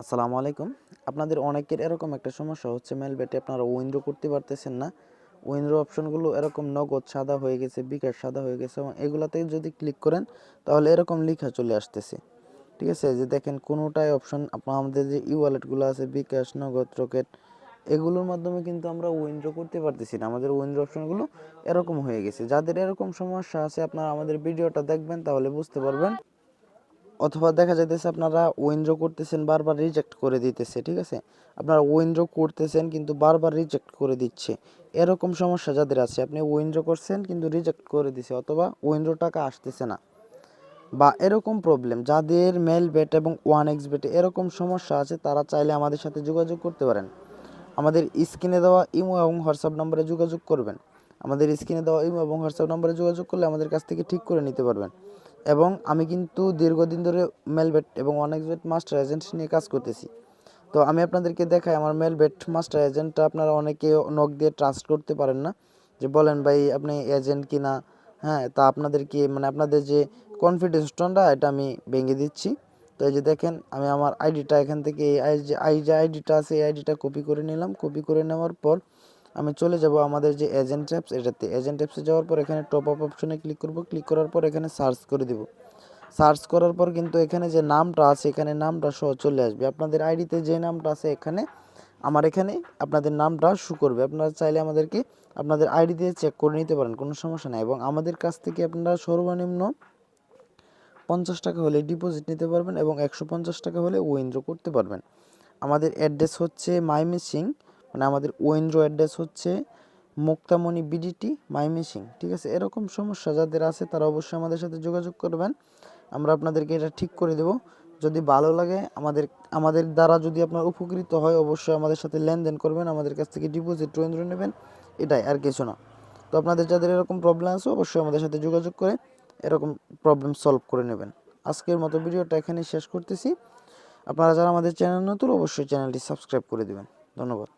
আসসালামু আলাইকুম। আপনাদের অনেকের এরকম একটা সমস্যা হচ্ছে মেল বেটে আপনারা উইন্ডো করতে পারতেছেন না। উইন্ডো অপশনগুলো এরকম নগদ সাদা হয়ে গেছে, বিকাশ সাদা হয়ে গেছে এবং এগুলাতে যদি ক্লিক করেন, তাহলে এরকম লেখা চলে আসতেছে। ঠিক আছে? যে দেখেন, কোনোটাই অপশন আমাদের যে ই ওয়ালেটগুলো আছে, বিকাশ, নগদ রকেট এগুলোর মাধ্যমে কিন্তু আমরা উইন্ড্রো করতে পারতেছি না। আমাদের উইন্ড্রো অপশনগুলো এরকম হয়ে গেছে। যাদের এরকম সমস্যা আছে, আপনারা আমাদের ভিডিওটা দেখবেন, তাহলে বুঝতে পারবেন। অথবা দেখা যাইতেছে আপনারা উইন্ড্রো করতেছেন, বারবার রিজেক্ট করে দিতেছে, ঠিক আছে? আপনারা উইন্ড্রো করতেছেন কিন্তু বারবার রিজেক্ট করে দিচ্ছে। এরকম সমস্যা যাদের আছে, আপনি উইন্ড্রো করছেন কিন্তু রিজেক্ট করে দিছে অথবা উইন্ড্রো টাকা আসতেছে না। বা এরকম প্রবলেম যাদের মেল বেট এবং ওয়ান এক্স বেটে এরকম সমস্যা আছে, তারা চাইলে আমাদের সাথে যোগাযোগ করতে পারেন। আমাদের স্ক্রিনে দেওয়া ইমো এবং হোয়াটসঅ্যাপ নম্বরে যোগাযোগ করবেন। আমাদের স্ক্রিনে দেওয়া ইমো এবং হোয়াটসঅ্যাপ নম্বরে যোগাযোগ করলে আমাদের কাছ থেকে ঠিক করে নিতে পারবেন। এবং আমি কিন্তু দীর্ঘদিন ধরে মেলবেট এবং অনেকবেট মাস্টার এজেন্ট নিয়ে কাজ করতেছি। তো আমি আপনাদেরকে দেখাই, আমার মেলবেট মাস্টার এজেন্টটা আপনারা অনেকে নখ দিয়ে ট্রাস্ট করতে পারেন না। যে বলেন, ভাই, আপনি এজেন্ট কিনা? হ্যাঁ তা আপনাদেরকে মানে আপনাদের যে কনফিডেন্স টোনটা এটা আমি ভেঙে দিচ্ছি। তো এই যে দেখেন, আমি আমার আইডিটা এখান থেকে, এই যে আই যে আইডিটা আছে, এই আইডিটা কপি করে নিলাম। কপি করে নেওয়ার পর আমি চলে যাব আমাদের যে এজেন্ট অ্যাপস এটাতে। এজেন্ট অ্যাপসে যাওয়ার পর এখানে টপ আপ অপশনে ক্লিক করব। ক্লিক করার পর এখানে সার্চ করে দেব। সার্চ করার পর কিন্তু এখানে যে নামটা আছে, এখানে নামটা সহ চলে আসবে। আপনাদের আইডিতে যে নামটা আছে এখানে, আমার এখানে আপনাদের নামটা শু করবে। আপনারা চাইলে আমাদেরকে আপনাদের আইডি দিয়ে চেক করে নিতে পারেন, কোনো সমস্যা নেই। এবং আমাদের কাছ থেকে আপনারা সর্বনিম্ন পঞ্চাশ টাকা হলে ডিপোজিট নিতে পারবেন এবং একশো পঞ্চাশ টাকা হলে উইথড্র করতে পারবেন। আমাদের অ্যাড্রেস হচ্ছে মাইমিসিং মানে আমাদের উইন্ড্রো অ্যাড্রেস হচ্ছে মুক্তামণি বিডিটি মাইমিসিং ঠিক আছে? এরকম সমস্যা যাদের আছে তারা অবশ্যই আমাদের সাথে যোগাযোগ করবেন। আমরা আপনাদেরকে এটা ঠিক করে দেব। যদি ভালো লাগে আমাদের আমাদের দ্বারা যদি আপনার উপকৃত হয়, অবশ্যই আমাদের সাথে লেনদেন করবেন। আমাদের কাছ থেকে ডিপোজিট উইন্ড্রো নেবেন। এটাই আর কিছু না। তো আপনাদের যাদের এরকম প্রবলেম আছে, অবশ্যই আমাদের সাথে যোগাযোগ করে এরকম প্রবলেম সলভ করে নেবেন। আজকের মতো ভিডিওটা এখানেই শেষ করতেছি। আপনারা যারা আমাদের চ্যানেল নতুন, অবশ্যই চ্যানেলটি সাবস্ক্রাইব করে দেবেন। ধন্যবাদ।